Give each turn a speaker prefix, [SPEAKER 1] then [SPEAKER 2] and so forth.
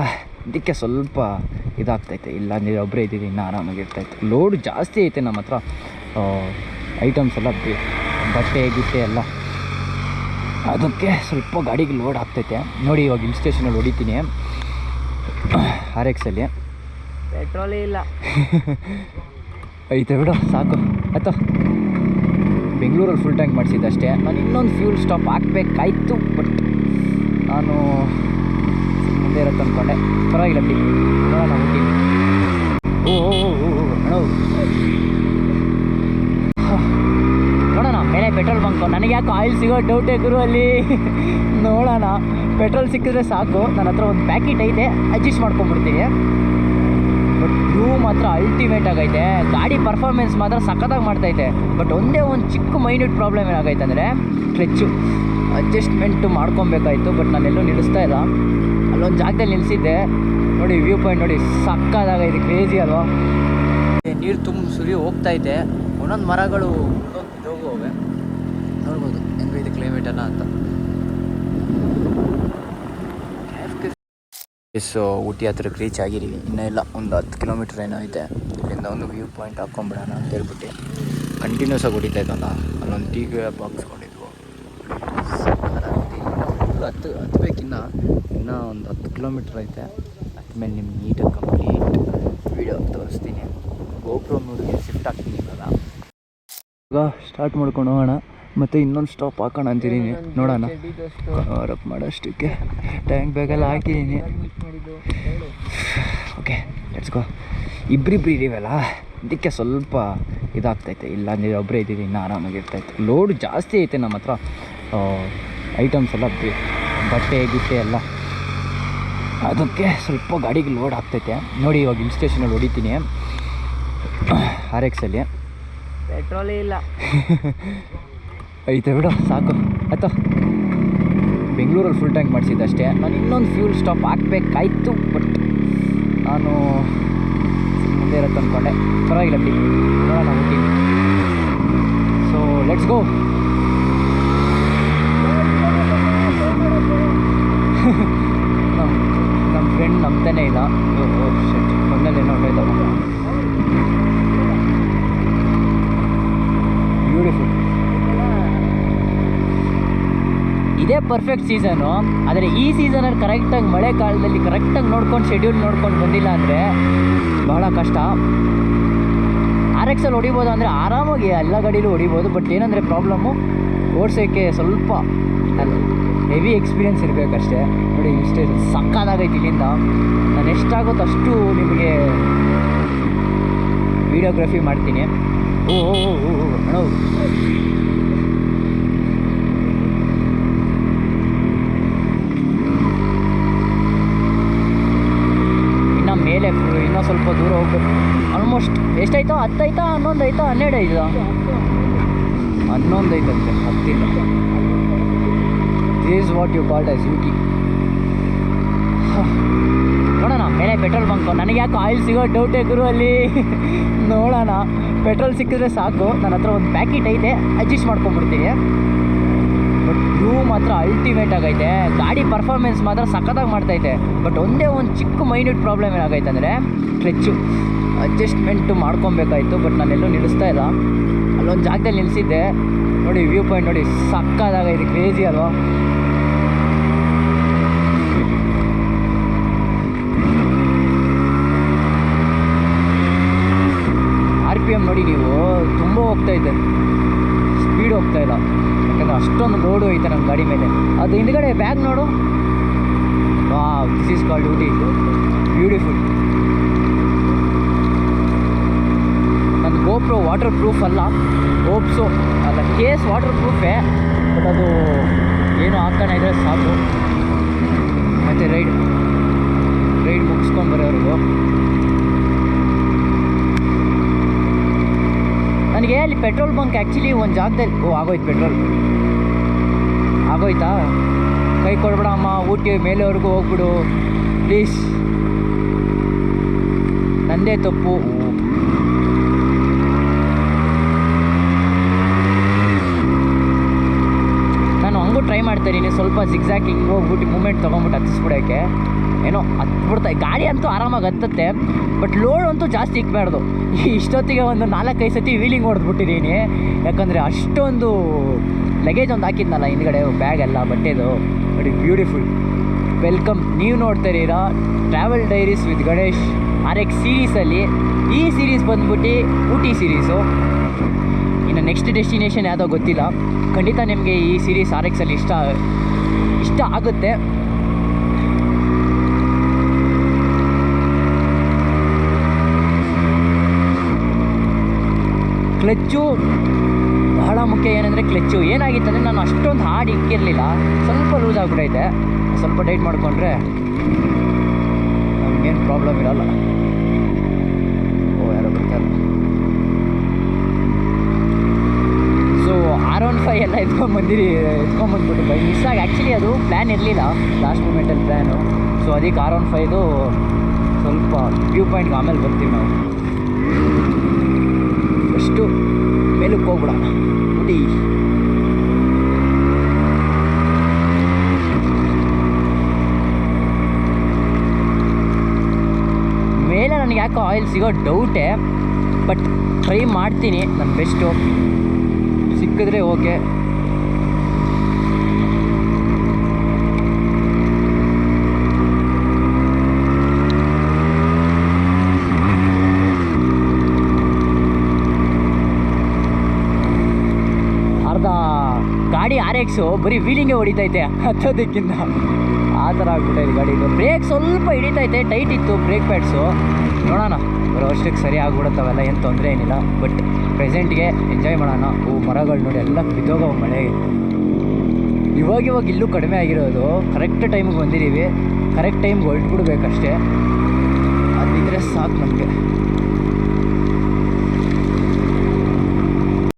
[SPEAKER 1] ಅದಕ್ಕೆ ಸ್ವಲ್ಪ ಇದಾಗ್ತೈತೆ. ಇಲ್ಲ ನೀವು ಒಬ್ಬರೇ ಇದ್ದೀವಿ ಇನ್ನೂ ಇರ್ತೈತೆ ಲೋಡ್ ಜಾಸ್ತಿ ಐತೆ ನಮ್ಮ ಹತ್ರ. ಐಟಮ್ಸ್ ಎಲ್ಲ ಬಟ್ಟೆ ಗಿಟ್ಟೆ ಎಲ್ಲ. ಅದಕ್ಕೆ ಸ್ವಲ್ಪ ಗಾಡಿಗೆ ಲೋಡ್ ಆಗ್ತೈತೆ. ನೋಡಿ ಇವಾಗ ಹಿಲ್ ಸ್ಟೇಷನಲ್ಲಿ ಹೊಡಿತೀನಿ. ಆರ್ ಎಕ್ಸಲ್ಲಿ
[SPEAKER 2] ಪೆಟ್ರೋಲೇ ಇಲ್ಲ.
[SPEAKER 1] ಐತೆ ಬಿಡು ಸಾಕು. ಆಯ್ತಾ. ಬೆಂಗಳೂರಲ್ಲಿ ಫುಲ್ ಟ್ಯಾಂಕ್ ಮಾಡಿಸಿದ್ದೆ ಅಷ್ಟೇ. ನಾನು ಇನ್ನೊಂದು ಫ್ಯೂಲ್ ಸ್ಟಾಪ್ ಹಾಕ್ಬೇಕಾಯ್ತು ಬಟ್ ನಾನು ಮುಂದೆ ಇರುತ್ತೆ ಅಂದ್ಕೊಂಡೆ ಪರವಾಗಿಲ್ಲ ಬಿಡಿ. ನೋಡೋಣ ಹೋಗಿ ಓ. ನೋಡೋಣ, ಮೇಲೆ ಪೆಟ್ರೋಲ್ ಬಂಕು ನನಗೆ ಯಾಕೆ ಆಯಿಲ್ ಸಿಗೋ ಡೌಟೇ ಗುರು ಅಲ್ಲಿ. ನೋಡೋಣ. ಪೆಟ್ರೋಲ್ ಸಿಕ್ಕಿದ್ರೆ ಸಾಕು. ನನ್ನ ಹತ್ರ ಒಂದು ಪ್ಯಾಕೆಟ್ ಐತೆ. ಅಡ್ಜಸ್ಟ್ ಮಾಡ್ಕೊಂಬಿಡ್ತೀನಿ ಬಟ್ ವ್ಯೂ ಮಾತ್ರ ಅಲ್ಟಿಮೇಟ್ ಆಗೈತೆ. ಗಾಡಿ ಪರ್ಫಾರ್ಮೆನ್ಸ್ ಮಾತ್ರ ಸಖತ್ತಾಗಿ ಮಾಡ್ತೈತೆ. ಬಟ್ ಒಂದೇ ಒಂದು ಚಿಕ್ಕ ಮೈನ್ಯೂಟ್ ಪ್ರಾಬ್ಲಮ್ ಏನಾಗೈತೆ ಅಂದರೆ ಕ್ಲಚ್ಚು ಅಡ್ಜಸ್ಟ್ಮೆಂಟು ಮಾಡ್ಕೊಬೇಕಾಯ್ತು. ಬಟ್ ನಾನೆಲ್ಲೂ ನಿಲ್ಲಿಸ್ತಾ ಇಲ್ಲ ಅಲ್ಲೊಂದು ಜಾಗದಲ್ಲಿ ನಿಲ್ಸಿದ್ದೆ. ನೋಡಿ ವ್ಯೂ ಪಾಯಿಂಟ್ ನೋಡಿ ಇದು ಕ್ರೇಜಿ ಅಲ್ವಾ? ನೀರು ತುಂಬ ಸುರಿ ಹೋಗ್ತಾ ಇದೆ. ಒಂದೊಂದು ಮರಗಳು ಹೋಗುವವೆ ನೋಡ್ಬೋದು ಇದು ಕ್ಲೈಮೇಟ್ ಅಲ್ಲ ಅಂತ. ಸೊ ಊಟಿ ಹತ್ರಕ್ಕೆ ರೀಚ್ ಆಗಿದ್ದೀವಿ. ಇನ್ನೂ ಇಲ್ಲ, ಒಂದು ಹತ್ತು ಕಿಲೋಮೀಟ್ರ್ ಏನೋ ಐತೆ ಇಲ್ಲಿಂದ ಒಂದು ವ್ಯೂ ಪಾಯಿಂಟ್ ಹಾಕ್ಕೊಂಬಿಡೋಣ ಅಂತ ಹೇಳ್ಬಿಟ್ಟು. ಕಂಟಿನ್ಯೂಸ್ ಆಗಿ ಹೊಡಿತಾ ಇದ್ದಲ್ಲ. ಅಲ್ಲೊಂದು ಟೀ ಬಾಕ್ಸ್ ಕೊಂಡಿದ್ವು ಹತ್ತು ಹತ್ಬೇಕಿನ್ನ ಇನ್ನೂ ಒಂದು ಹತ್ತು ಕಿಲೋಮೀಟ್ರ್ ಐತೆ. ಮೇಲೆ ನಿಮ್ಗೆ ನೀಟಾಗಿ ಕಂಪ್ಲೀಟ್ ವೀಡಿಯೋ ತೋರಿಸ್ತೀನಿ. ಗೋಪ್ರೋ ನೋಡಿಗೆ ಶಿಫ್ಟ್ ಆಗ್ತೀನಿ ಇವಾಗ. ಇವಾಗ ಸ್ಟಾರ್ಟ್ ಮಾಡ್ಕೊಂಡು ಹೋಗೋಣ. ಮತ್ತು ಇನ್ನೊಂದು ಸ್ಟಾಪ್ ಹಾಕೋಣ ಅಂತಿದ್ದೀನಿ ನೋಡೋಣ. ಕವರಪ್ ಮಾಡೋಷ್ಟಕ್ಕೆ. ಟ್ಯಾಂಕ್ ಬ್ಯಾಗೆಲ್ಲ ಹಾಕಿದ್ದೀನಿ ಓಕೆ ಲೆಟ್ಸ್ ಗೋ ಇಬ್ಬರಿಬ್ರು ಇದೀವಲ್ಲ? ಅದಕ್ಕೆ ಸ್ವಲ್ಪ ಇದಾಗ್ತೈತೆ. ಇಲ್ಲ ಅಂದರೆ ಒಬ್ಬರೇ ಇದ್ದೀವಿ ಇನ್ನೂ ಆರಾಮಾಗಿರ್ತೈತೆ ಲೋಡ್ ಜಾಸ್ತಿ ಐತೆ ನಮ್ಮ ಹತ್ರ ಐಟಮ್ಸ್ ಎಲ್ಲ ಬಟ್ಟೆ ಗಿಟ್ಟೆ ಎಲ್ಲ. ಅದಕ್ಕೆ ಸ್ವಲ್ಪ ಗಾಡಿಗೆ ಲೋಡ್ ಆಗ್ತೈತೆ. ನೋಡಿ ಇವಾಗ ಹಿಲ್ ಸ್ಟೇಷನಲ್ಲಿ ಹೊಡಿತೀನಿ. ಆರ್ ಎಕ್ಸಲ್ಲಿ
[SPEAKER 2] ಪೆಟ್ರೋಲೇ ಇಲ್ಲ.
[SPEAKER 1] ಐತೆ ಬಿಡು ಸಾಕು. ಆಯ್ತು. ಬೆಂಗಳೂರಲ್ಲಿ ಫುಲ್ ಟ್ಯಾಂಕ್ ಮಾಡಿಸಿದ್ದೆ ಅಷ್ಟೇ ನಾನು ಇನ್ನೊಂದು ಫ್ಯೂಲ್ ಸ್ಟಾಪ್ ಹಾಕ್ಬೇಕಾಯ್ತು ಬಟ್ ನಾನು ಮುಂದೆ ಇರತ್ತೆ ಅಂದ್ಕೊಂಡೆ ಪರವಾಗಿಲ್ಲ ಬಿಡಿ. ನೋಡೋಣ ಹೋಗ್ತೀನಿ ಸೊ ಲೆಟ್ಸ್ ಗೋ ನಮ್ಮ ಇಲ್ಲ. ಇಲ್ಲ ಒಂದಲ್ಲೇನೋ ಹೊಟ್ಟೋಯ್ತವ ಬ್ಯೂಟಿಫುಲ್ ಇದೇ. ಪರ್ಫೆಕ್ಟ್ ಸೀಸನು ಆದರೆ ಈ ಸೀಸನಲ್ಲಿ ಕರೆಕ್ಟಾಗಿ ಮಳೆ ಕಾಲದಲ್ಲಿ ಕರೆಕ್ಟಾಗಿ ನೋಡ್ಕೊಂಡು ಶೆಡ್ಯೂಲ್ ನೋಡ್ಕೊಂಡು ಬಂದಿಲ್ಲ ಅಂದರೆ ಬಹಳ ಕಷ್ಟ. ಆರ್ ಎಕ್ಸಲ್ಲಿ ಹೊಡಿಬೋದು ಅಂದರೆ ಆರಾಮಾಗಿ ಎಲ್ಲ ಗಾಡೀಲೂ ಹೊಡಿಬೋದು ಬಟ್ ಏನಂದರೆ ಪ್ರಾಬ್ಲಮ್ಮು ಓಡಿಸೋಕ್ಕೆ ಸ್ವಲ್ಪ ಹೆವಿ ಎಕ್ಸ್ಪೀರಿಯೆನ್ಸ್ ಇರಬೇಕಷ್ಟೇ. ನೋಡಿ ಇಷ್ಟೇ ಸಕ್ಕದಾಗೈತೆ ಇಲ್ಲಿಂದ. ನಾನು ಎಷ್ಟಾಗುತ್ತೋ ಅಷ್ಟು ನಿಮಗೆ ವಿಡಿಯೋಗ್ರಫಿ ಮಾಡ್ತೀನಿ. ಓ ಅಣ್ಣ ಇನ್ನು ಮೇಲೆ ಇನ್ನೂ ಸ್ವಲ್ಪ ದೂರ ಹೋಗ್ಬೇಕು. ಆಲ್ಮೋಸ್ಟ್ ಎಷ್ಟಾಯ್ತೋ ಹತ್ತಾಯ್ತಾ ಹನ್ನೊಂದು ಆಯ್ತಾ ಹನ್ನೆರಡು ಆಯ್ತಾ ಹನ್ನೊಂದು ಐತಂತೆ ಹತ್ತಿಲ್ಲ is what you called as UT ನೋಡೋಣ ಮೇಲೆ ಪೆಟ್ರೋಲ್ ಬಂಕ್ ನನಗೆ ಯಾಕೆ ಆಯಿಲ್ ಸಿಗೋ ಡೌಟೇ ಗುರು ಅಲ್ಲಿ? ನೋಡೋಣ. ಪೆಟ್ರೋಲ್ ಸಿಕ್ಕಿದ್ರೆ ಸಾಕು. ನನ್ನ ಹತ್ರ ಒಂದು ಪ್ಯಾಕೆಟ್ ಐತೆ. ಅಡ್ಜಸ್ಟ್ ಮಾಡ್ಕೊಂಬಿಡ್ತೀನಿ ಬಟ್ ವ್ಯೂ ಮಾತ್ರ ಅಲ್ಟಿಮೇಟ್ ಆಗೈತೆ. ಗಾಡಿ ಪರ್ಫಾರ್ಮೆನ್ಸ್ ಮಾತ್ರ ಸಖತ್ತಾಗಿ ಮಾಡ್ತೈತೆ. ಬಟ್ ಒಂದೇ ಒಂದು ಚಿಕ್ಕ ಮೈನ್ಯೂಟ್ ಪ್ರಾಬ್ಲಮ್ ಏನಾಗೈತೆ ಅಂದರೆ ಕ್ಲಚ್ಚು ಅಡ್ಜಸ್ಟ್ಮೆಂಟು ಮಾಡ್ಕೊಬೇಕಾಯ್ತು ಬಟ್ ನಾನೆಲ್ಲೂ ನಿಲ್ಲಿಸ್ತಾ ಇಲ್ಲ. ಅಲ್ಲೊಂದು ಜಾಗದಲ್ಲಿ ನಿಲ್ಲಿಸಿದ್ದೆ ನೋಡಿ ವ್ಯೂ ಪಾಯಿಂಟ್ ನೋಡಿ ಸಕ್ಕದಾಗೈತೆ ಕ್ರೇಜಿ ಅಲ್ವಾ? ಆರ್ ಮಾಡಿ ನೀವು, ತುಂಬ ಹೋಗ್ತಾ ಇದ್ದೆ. ಸ್ಪೀಡ್ ಹೋಗ್ತಾ ಇಲ್ಲ. ಯಾಕಂದರೆ ಅಷ್ಟೊಂದು ಲೋಡು ಐತೆ ನಮ್ಮ ಗಾಡಿ ಮೇಲೆ. ಅದು ಹಿಂದ್ಗಡೆ ಬ್ಯಾಗ್ ನೋಡು. ವಾ this is called duty beautiful ನನ್ನ ಗೋಪ್ರೋ ವಾಟರ್ ಪ್ರೂಫ್ ಅಲ್ಲ. ಗೋಪ್ಸು ಅಲ್ಲ ಕೇಸ್ ವಾಟರ್ ಪ್ರೂಫೇ ಬಟ್ ಅದು ಏನು ಆಗ್ತಾನೆ ಇದ್ರೆ ಸಾಕು. ಮತ್ತು ರೈಡ್ ರೈಡ್ ಮುಗಿಸ್ಕೊಂಡು ನನಗೆ ಅಲ್ಲಿ ಪೆಟ್ರೋಲ್ ಬಂಕ್ ಆ್ಯಕ್ಚುಲಿ ಒಂದು ಜಾಗದಲ್ಲಿ ಓ, ಆಗೋಯ್ತು ಪೆಟ್ರೋಲ್. ಆಗೋಯ್ತಾ? ಕೈ ಕೊಡ್ಬೇಡ ಅಮ್ಮ, ಊಟಿ ಮೇಲೆವರೆಗೂ ಹೋಗ್ಬಿಡು. ಪ್ಲೀಸ್ ನಂದೇ ತಪ್ಪು. ನಾನು ಹಂಗೂ ಟ್ರೈ ಮಾಡ್ತಾ ಇದ್ದೀನಿ. ಸ್ವಲ್ಪ ಜಿಗ್ಸಾಕ್ ಹಿಂಗೆ ಹೋಗ್ಬಿಟ್ಟು ಮೂಮೆಂಟ್ ತೊಗೊಂಬಿಟ್ಟು ಹತ್ತಿಸ್ಬಿಡೋಕ್ಕೆ ಏನೋ ಹತ್ಬಿಡ್ತಾ ಗಾಡಿ ಅಂತೂ ಆರಾಮಾಗಿ ಹತ್ತುತ್ತೆ, ಬಟ್ ಲೋಡ್ ಅಂತೂ ಜಾಸ್ತಿ ಇಕ್ಬಾರ್ದು. ಇಷ್ಟೊತ್ತಿಗೆ ಒಂದು ನಾಲ್ಕೈದು ಸತಿ ವೀಲಿಂಗ್ ಹೊಡೆದ್ಬಿಟ್ಟಿದ್ದೀನಿ. ಯಾಕಂದರೆ ಅಷ್ಟೊಂದು ಲಗೇಜ್ ಒಂದು ಹಾಕಿದ್ನಲ್ಲ ಹಿಂದ್ಗಡೆ ಬ್ಯಾಗ್ ಎಲ್ಲ, ಬಟ್ಟೆದು. ಬಟ್ ಬ್ಯೂಟಿಫುಲ್ ವೆಲ್ಕಮ್ ನೀವು ನೋಡ್ತಾರೀರಾ travel diaries with Ganesh R X ಸೀರೀಸಲ್ಲಿ ಈ ಸೀರೀಸ್ ಬಂದ್ಬಿಟ್ಟು ಊಟಿ ಸೀರೀಸು ಇನ್ನು ನೆಕ್ಸ್ಟ್ ಡೆಸ್ಟಿನೇಷನ್ ಯಾವುದೋ ಗೊತ್ತಿಲ್ಲ. ಖಂಡಿತ ನಿಮಗೆ ಈ ಸೀರೀಸ್ ಆರ್ ಎಕ್ಸಲ್ಲಿ ಇಷ್ಟ ಇಷ್ಟ ಆಗುತ್ತೆ. ಕ್ಲಚ್ಚು. ಬಹಳ ಮುಖ್ಯ ಏನಂದರೆ ಕ್ಲಚ್ಚು. ಏನಾಗಿತ್ತಂದರೆ ನಾನು ಅಷ್ಟೊಂದು ಹಾರ್ಡ್ ಇಕ್ಕಿರಲಿಲ್ಲ ಸ್ವಲ್ಪ ಲೂಸ್ ಆಗಿಬಿಟ್ಟೈತೆ. ಸ್ವಲ್ಪ ಟೈಟ್ ಮಾಡಿಕೊಂಡ್ರೆ ನಮಗೇನು ಪ್ರಾಬ್ಲಮ್ ಇರಲ್ಲ. ಓ, ಯಾರೋ ಬರ್ತಾರೆ. ಸೊ ಆರ್ ಒನ್ ಫೈವ್ ಎಲ್ಲ ಎತ್ಕೊಂಡ್ಬಂದಿರಿ ಎತ್ಕೊಂಬಂದ್ಬಿಟ್ಟು ಬೈ ಮಿಸ್ ಆಗಿ ಆ್ಯಕ್ಚುಲಿ ಅದು ಪ್ಲ್ಯಾನ್ ಇರಲಿಲ್ಲ. ಲಾಸ್ಟ್ ಮೂಮೆಂಟಲ್ಲಿ ಪ್ಲ್ಯಾನು ಸೊ ಅದಕ್ಕೆ ಆರ್ ಒನ್ ಫೈದು ಸ್ವಲ್ಪ ವ್ಯೂ ಪಾಯಿಂಟ್ಗೆ ಆಮೇಲೆ ಬರ್ತೀವಿ ನಾವು. ಫಸ್ಟು ಮೇಲಕ್ಕೆ ಹೋಗ್ಬಿಡೋಣ. ನೋಡಿ. ಮೇಲೆ ನನಗೆ ಯಾಕೋ ಆಯಿಲ್ ಸಿಗೋ ಡೌಟೇ ಬಟ್ ಟ್ರೈ ಮಾಡ್ತೀನಿ, ನನ್ನ ಬೆಸ್ಟು ಸಿಕ್ಕಿದ್ರೆ ಓಕೆ ಅರ್ಧ ಗಾಡಿ ಆರ್ ಎಕ್ಸು ಬರೀ ವೀಲಿಂಗೇ ಹೊಡಿತೈತೆ ಹತ್ತೋದಕ್ಕಿಂತ. ಆ ಥರ ಆಗ್ಬಿಟ್ಟೈತೆ ಗಾಡಿದು ಬ್ರೇಕ್ ಸ್ವಲ್ಪ ಹಿಡಿತೈತೆ, ಟೈಟ್ ಇತ್ತು ಬ್ರೇಕ್ ಪ್ಯಾಡ್ಸು. ನೋಡೋಣ, ಬರೋ ವರ್ಷಕ್ಕೆ ಸರಿ ಆಗ್ಬಿಡುತ್ತವೆಲ್ಲ, ಏನು ತೊಂದರೆ ಏನಿಲ್ಲ. ಬಟ್ ಪ್ರೆಸೆಂಟ್ಗೆ ಎಂಜಾಯ್ ಮಾಡೋಣ. ಹೂ, ಮರಗಳು ನೋಡಿ, ಎಲ್ಲ ಬಿದ್ದೋಗೋ ಮಳೆ. ಇವಾಗ ಇವಾಗ ಇಲ್ಲೂ ಕಡಿಮೆ ಆಗಿರೋದು. ಕರೆಕ್ಟ್ ಟೈಮಿಗೆ ಬಂದಿದ್ದೀವಿ. ಕರೆಕ್ಟ್ ಟೈಮ್ಗೆ ಹೊರಟ್ಬಿಡ್ಬೇಕಷ್ಟೇ. ಅದಿದ್ರೆ ಸಾಕು ನಮಗೆ.